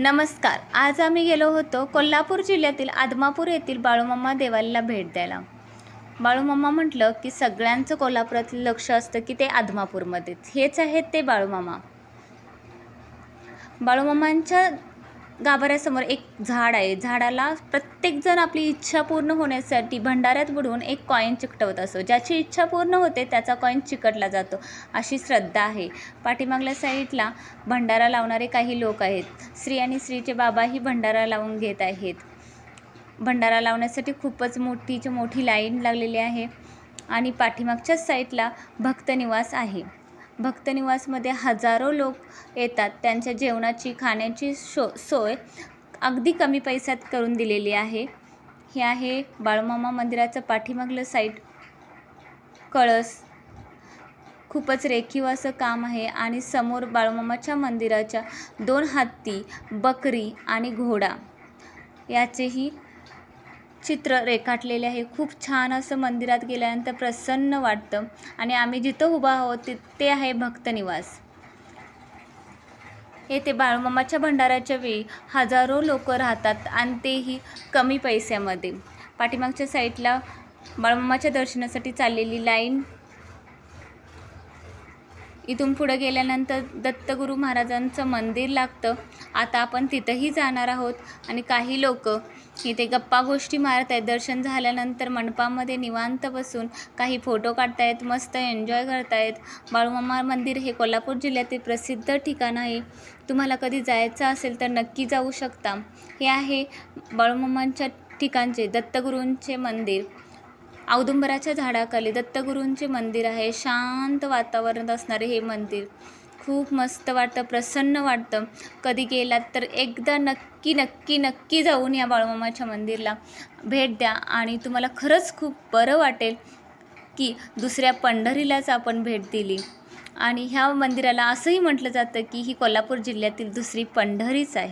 नमस्कार. आज आम्ही गेलो होतो कोल्हापूर जिल्ह्यातील आदमापूर येथील बाळूमामा देवालीला भेट द्यायला. बाळूमामा म्हटलं की सगळ्यांचं कोल्हापुरातील लक्ष असतं की ते आदमापूरमध्येच. हेच आहेत ते बाळूमामा. बाळूमामांच्या गाभाऱ्यासमोर एक झाड आहे. झाडाला प्रत्येकजण आपली इच्छा पूर्ण होण्यासाठी भंडाऱ्यात बुडवून एक कॉईन चिकटवत असतो. ज्याची इच्छा पूर्ण होते त्याचा कॉईन चिकटला जातो. अशी श्रद्धा आहे. पाठीमागल्या साईडला भंडारा लावणारे काही लोक आहेत. स्त्री आणि स्त्रीचे बाबाही भंडारा लावून घेत आहेत. भंडारा लावण्यासाठी खूपच मोठीची मोठी लाईन लागलेली आहे. आणि पाठीमागच्याच साईडला भक्तनिवास आहे. भक्तनिवासमध्ये हजारो लोक येतात. त्यांच्या जेवणाची खाण्याची शो सोय अगदी कमी पैशात करून दिलेली आहे. हे आहे बाळूमामा मंदिराचं पाठीमागलं साईड कळस. खूपच रेखीव असं काम आहे आणि समोर बाळूमामाच्या मंदिराच्या दोन हत्ती बकरी आणि घोडा. याचेही चित्र रेखाटलेले आहे. खूप छान असं मंदिरात गेल्यानंतर प्रसन्न वाटतं. आणि आम्ही जिथं उभा आहोत ति ते आहे भक्तनिवास येथे बाळूमामाच्या भंडाराच्या वेळी हजारो लोक राहतात आणि तेही कमी पैशामध्ये. पाठीमागच्या साईडला बाळूमामाच्या दर्शनासाठी चाललेली लाईन इथून पुढं गेल्यानंतर दत्तगुरू महाराजांचं मंदिर लागतं. आता आपण तिथंही जाणार आहोत. आणि काही लोक इथे गप्पा गोष्टी मारत आहेत दर्शन झाल्यानंतर मंडपामध्ये निवांत बसून काही फोटो काढतायत. मस्त एन्जॉय करतायत. बाळूमामा मंदिर हे कोल्हापूर जिल्ह्यातील प्रसिद्ध ठिकाण आहे. तुम्हाला कधी जायचं असेल तर नक्की जाऊ शकता. हे आहे बाळूमामांच्या ठिकाणचे दत्तगुरूंचे मंदिर. औदुंबराच्या झाडाखाली दत्तगुरूंचे मंदिर आहे. शांत वातावरणात असणारे हे मंदिर. खूप मस्त वाटतं प्रसन्न वाटतं. कधी गेलात तर एकदा नक्की नक्की नक्की जाऊन या बाळूमामाच्या मंदिरला भेट द्या. आणि तुम्हाला खरंच खूप बरं वाटेल की दुसऱ्या पंढरीलाच आपण भेट दिली. आणि ह्या मंदिराला असंही म्हटलं जातं की ही कोल्हापूर जिल्ह्यातील दुसरी पंढरीच आहे.